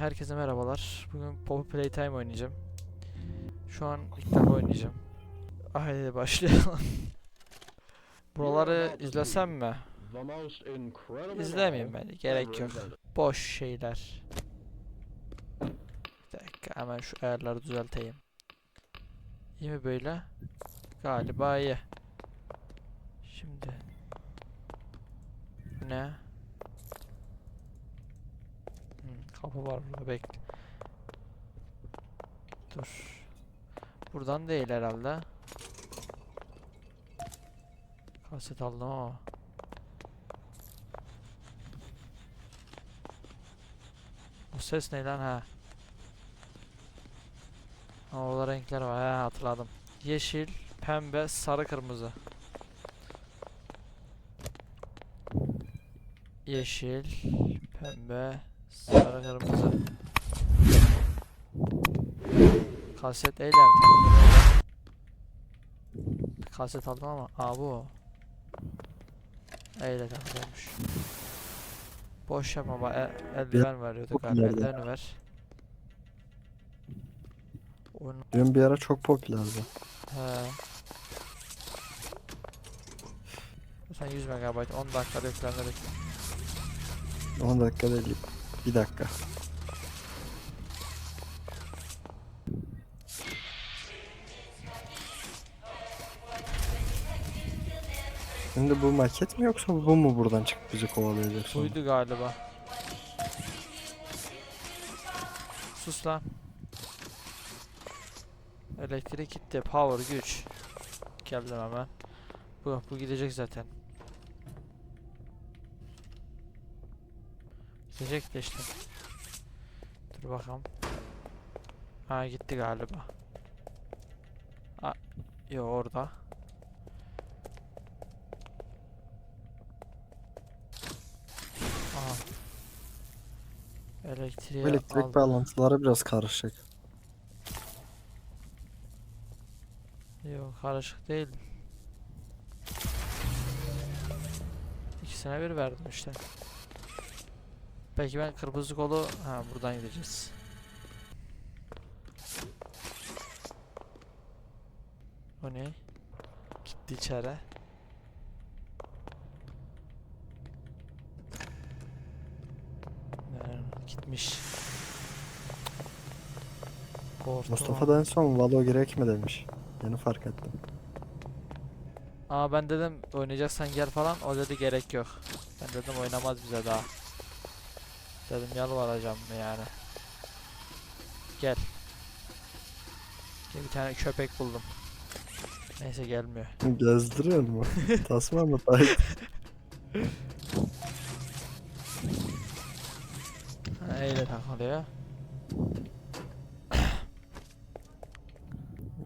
Herkese merhabalar. Bugün Poppy Playtime oynayacağım. Şu an ilk defa oynayacağım. Haydi başlayalım. Buraları izlesem mi? İzlemeyeyim ben. Gerek yok. Boş şeyler. Bir dakika hemen şu ayarları düzelteyim. İyi mi böyle? Galiba iyi. Şimdi. Ne? Kapı var burada bekle. Dur. Buradan değil herhalde. Kaset aldım ama. O ses ne lan ha? Orada renkler var ha hatırladım. Yeşil, pembe, sarı, kırmızı. Yeşil, pembe, Sarı. Kaset eylem. Kaset aldım ama. Aa bu. Eyle takılmış. Boş yapma bak el, eldiven veriyordu galiba. Eldiven ver. Dün bir ara çok popülerdi. He. Sen 100 MB 10 dakikada yüklendirdik. 10 dakikada 50. Bir dakika. Şimdi bu maket mi yoksa bu mu buradan çıkıp bizi kovalayacak sonra? Buydu galiba. Sus lan. Elektrik gitti. Power güç. Geldim hemen. Bu, bu gidecek zaten. Gidecek de işte. Dur bakalım. Ha gitti galiba. Ha, yo orada. Aha. Elektriği elektrik aldı. bağlantıları biraz karışık. Yok karışık değil. İkisine bir verdim işte. Peki ben kırmızı kolu ha buradan gideceğiz. O ne? Gitti içeri. Gitmiş. Korktum Mustafa da en son Valo gerek mi demiş. Yeni fark ettim. Aa ben dedim oynayacaksan gel falan. O dedi gerek yok. Ben dedim oynamaz bize daha. Dedim yalvaracağım mı yani. Gel. Gel bir tane köpek buldum. Neyse gelmiyor. Gezdiriyor mu? Tasma mı? Tay- Ha, öyle takılıyor.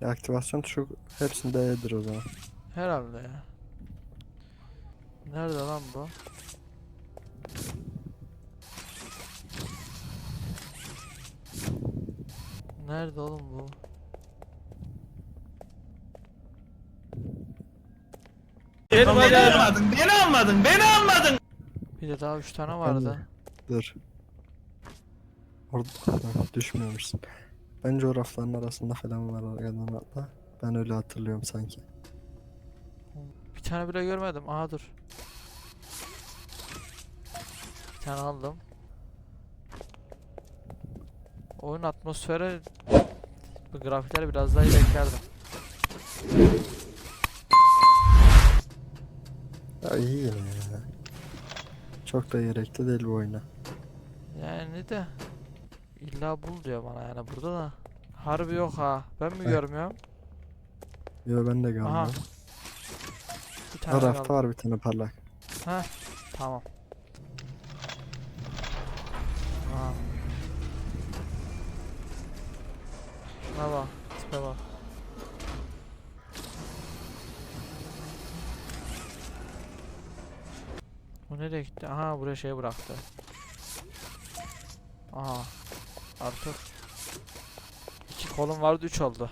Aktivasyon tuşu hepsinde E'dir o zaman. Herhalde ya. Nerede lan bu? Nerede oğlum bu? Beni almadın, beni almadın, beni almadın. Bir de daha üç tane vardı. Dur. Orada düşmüyormuşsun. Bence o rafların arasında falan var arkadan atla. Ben öyle hatırlıyorum sanki. Bir tane bile görmedim. Aha dur. Bir tane aldım. Oyun atmosferi bu grafikleri biraz daha iyi beklerdim. Ya iyi ya. Çok da gerekli değil bu oyuna. Yani de illa bul diyor bana yani burada da. Harbi yok ha. Ben mi Heh. görmüyorum? Yo ben de Aha. görmüyorum. Bir tane O rafta kaldı. var bir tane parlak. Tamam. Aha. Şuna bak. Tipe. O nereye gitti? Aha buraya şey bıraktı. Aha. Artık iki kolum vardı üç oldu.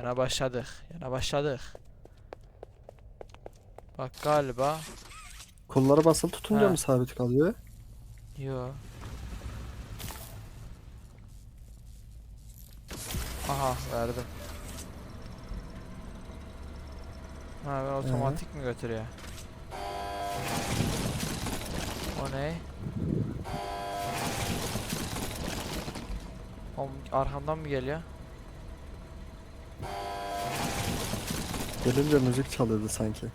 Yana başladık. Yana başladık. Bak galiba. Kolları basılı tutunca Ha. mı sabit kalıyor? Yo. Aha verdim. Ha ben otomatik mi götürüyor? O ne? Oğlum arkamdan mı geliyor? Gelince müzik çalıyordu sanki.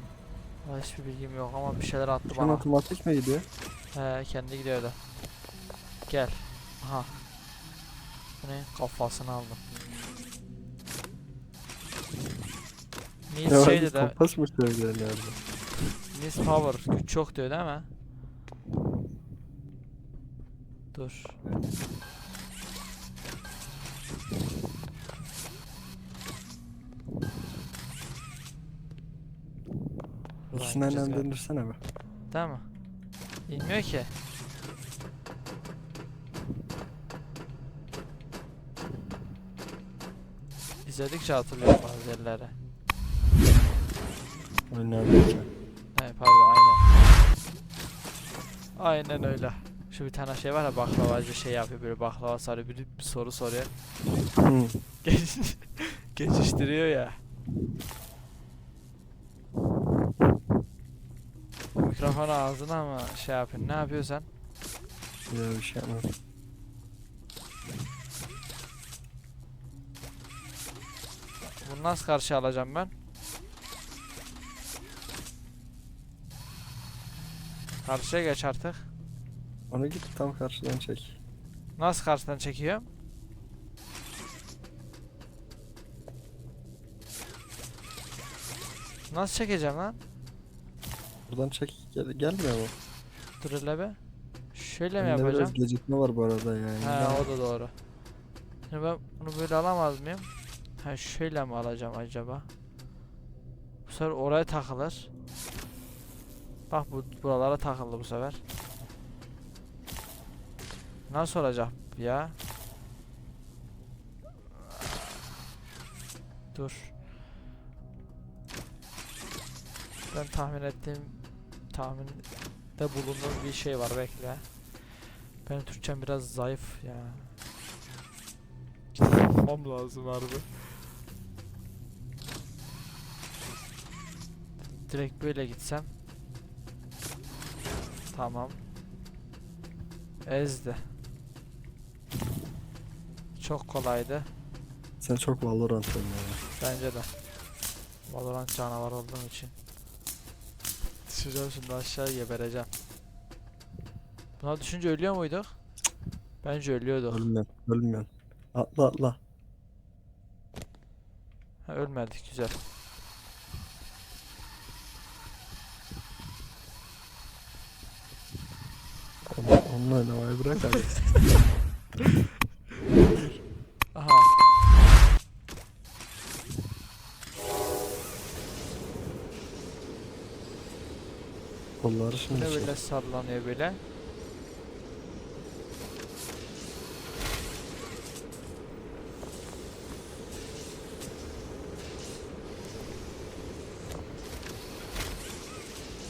Vallahi hiçbir bilgim yok ama bir şeyler attı Şu an bana. otomatik mi gidiyor? He kendi gidiyordu. Gel. Aha. Bu ne? Kafasını aldım. Needs Ya, şeydi de Kompas mı söylüyor nerede? Needs power güç çok diyor değil mi? Dur. Galiba. döndürsene be. Mi? İnmiyor ki. İzledikçe hatırlıyorum bazı yerleri. Oynarken. He pardon aynen. Aynen öyle. Şu bir tane şey var ya baklavacı şey yapıyor böyle baklava sarıyor bir, bir soru soruyor. Geç, geçiştiriyor ya. Mikrofonu ağzına mı şey yapıyorsun? Ne yapıyorsun sen? Ya bir şey yapmam. Bunu nasıl karşı alacağım ben? Karşıya geç artık. Onu git tam karşıdan çek. Nasıl karşıdan çekiyorum? Nasıl çekeceğim lan? Buradan çek gel gelmiyor mu? Dur hele be. Şöyle mi Bende biraz yapacağım? gecikme var bu arada yani. He o da doğru. Şimdi ben bunu böyle alamaz mıyım? Ha şöyle mi alacağım acaba? Bu sefer oraya takılır. Bak bu buralara takıldı bu sefer. Nasıl olacak ya? Dur. Ben tahmin ettiğim tahminde bulunduğum bir şey var bekle. Benim Türkçem biraz zayıf ya. Kitaplamam lazım harbi. Direkt böyle gitsem. Tamam. Ezdi. Çok kolaydı. Sen çok Valorant oynuyorsun. Bence de. Valorant canavar olduğum için. Düşeceğim şimdi aşağı gebereceğim. Buna düşünce ölüyor muyduk? Bence ölüyorduk. Ölmüyorsun. Ölmüyorsun. Atla atla. Ha, ölmedik güzel. Onu, onunla oynamayı bırak hadi. Kolları şimdi ne çek. böyle sallanıyor böyle?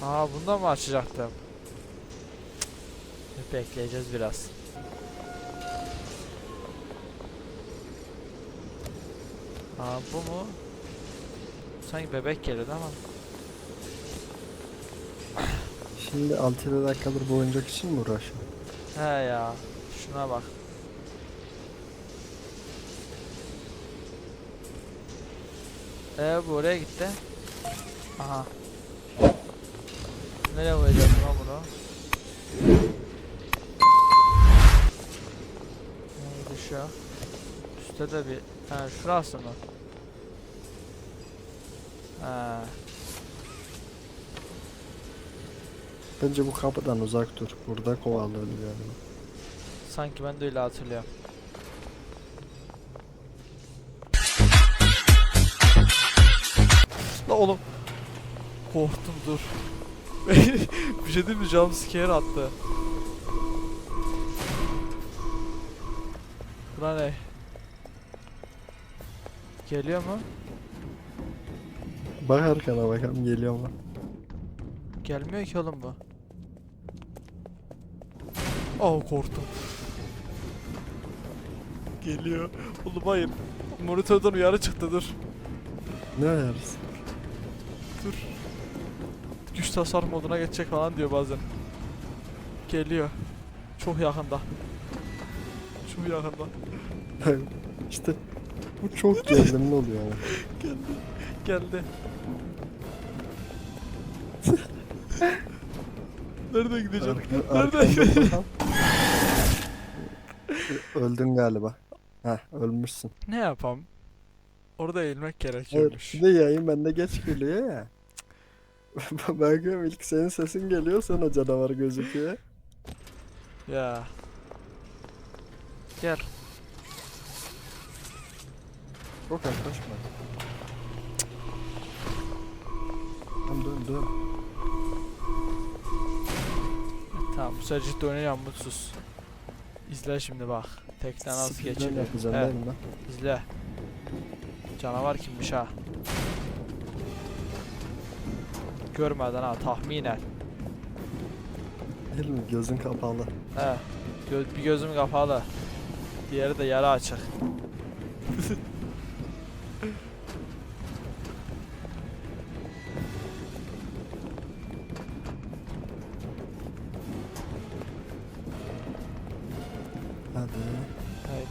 Aa bundan mı açacaktım? Cık, Bekleyeceğiz biraz. Aa bu mu? Sanki bebek geliyordu ama. Şimdi 6-7 dakikadır bu oyuncak için mi uğraşıyorsun? He ya. Şuna bak. Ee bu oraya gitti. Aha. Nereye koyacağım lan bunu? Neydi şu? Üstte de bir... Ha şurası mı? Ha. Bence bu kapıdan uzak dur. Burada kovalıyordu yani. Sanki ben de öyle hatırlıyorum. La oğlum. Korktum dur. bir şey değil mi? Jumpscare attı. Buna ne? Geliyor mu? Bak arkana bakalım geliyor mu? Gelmiyor ki oğlum bu. Oh korktum. Geliyor. Oğlum hayır. Monitörden uyarı çıktı dur. Ne ayarız? Dur. Güç tasarım moduna geçecek falan diyor bazen. Geliyor. Çok yakında. Çok yakında. işte bu çok gerilimli oluyor yani. Geldi. Geldi. Nerede gideceğim? Arka- Nerede? arkanda bakalım. Öldün galiba. Heh ölmüşsün. Ne yapam? Orada eğilmek gerekiyormuş. bir de yayın bende geç geliyor ya. Bakıyorum ilk senin sesin geliyor sonra canavar gözüküyor. Ya. Gel. Çok yaklaşma. Tamam dön dön. Tamam bu sefer ciddi mutsuz. İzle şimdi bak. Tekten değil mi lan? izle. Canavar kimmiş ha? Görmeden ha tahminen. Değil mi? Gözün kapalı. He. Gö- bir gözüm kapalı. Diğeri de yarı açık.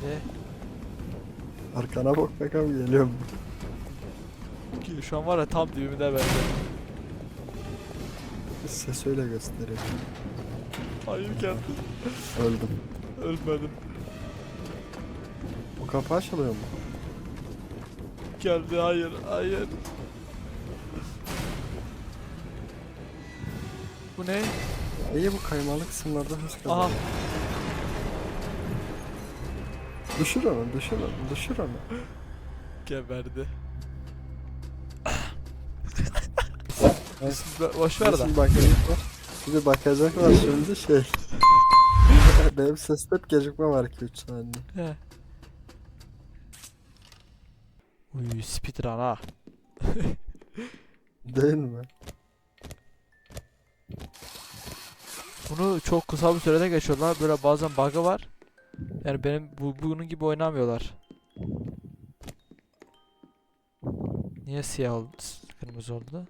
Haydi. Arkana bak bakalım geliyor mu? Ki Şu an var ya tam dibimde bende. Ses öyle gösteriyor. Hayır geldi. Öldüm. Ölmedim. Bu kapı açılıyor mu? Geldi hayır hayır. Bu ne? İyi bu kaymalı kısımlarda hız Aha. Düşür onu, düşür onu, düşür onu. Geberdi. Siz boş ver de. Nasıl bakacaklar? Bir bakacaklar şimdi şey. Benim seste hep gecikme var 2-3 saniye. He. Uy speedrun ha. Değil mi? Bunu çok kısa bir sürede geçiyorlar. Böyle bazen bug'ı var. Yani benim bu bunun gibi oynamıyorlar. Niye siyah oldu? Kırmızı oldu.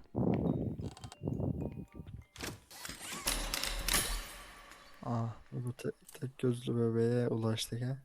Aa, Bu te- tek gözlü bebeğe ulaştık ha.